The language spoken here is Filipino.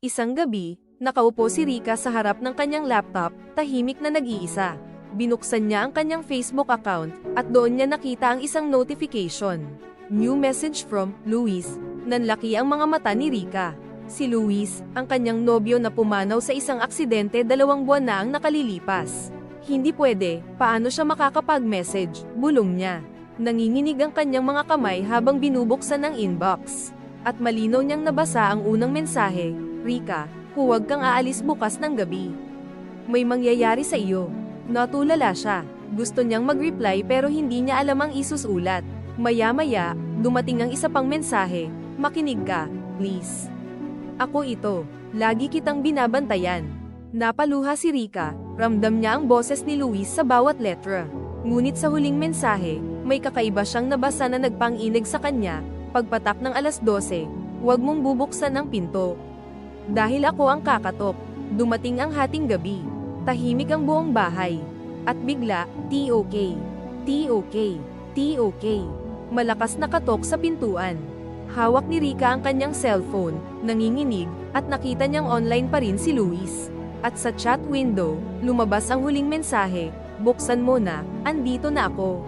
Isang gabi, nakaupo si Rika sa harap ng kanyang laptop, tahimik na nag-iisa. Binuksan niya ang kanyang Facebook account, at doon niya nakita ang isang notification. New message from Luis. Nanlaki ang mga mata ni Rika. Si Luis, ang kanyang nobyo na pumanaw sa isang aksidente dalawang buwan na ang nakalilipas. Hindi pwede, paano siya makakapag-message, bulong niya. Nanginginig ang kanyang mga kamay habang binubuksan ang inbox. At malinaw niyang nabasa ang unang mensahe, Rika, huwag kang aalis bukas ng gabi. May mangyayari sa iyo. Natulala siya. Gusto niyang mag-reply pero hindi niya alam ang isusulat. Maya-maya, dumating ang isa pang mensahe, makinig ka, please. Ako ito, lagi kitang binabantayan. Napaluha si Rika, ramdam niya ang boses ni Luis sa bawat letra. Ngunit sa huling mensahe, may kakaiba siyang nabasa na nagpang-inig sa kanya, pagpatak ng alas 12, huwag mong bubuksan ang pinto. Dahil ako ang kakatok, dumating ang hating gabi. Tahimik ang buong bahay. At bigla, TOK. TOK. TOK. Malakas na katok sa pintuan. Hawak ni Rika ang kanyang cellphone, nanginginig, at nakita niyang online pa rin si Luis. At sa chat window, lumabas ang huling mensahe, buksan mo na, andito na ako.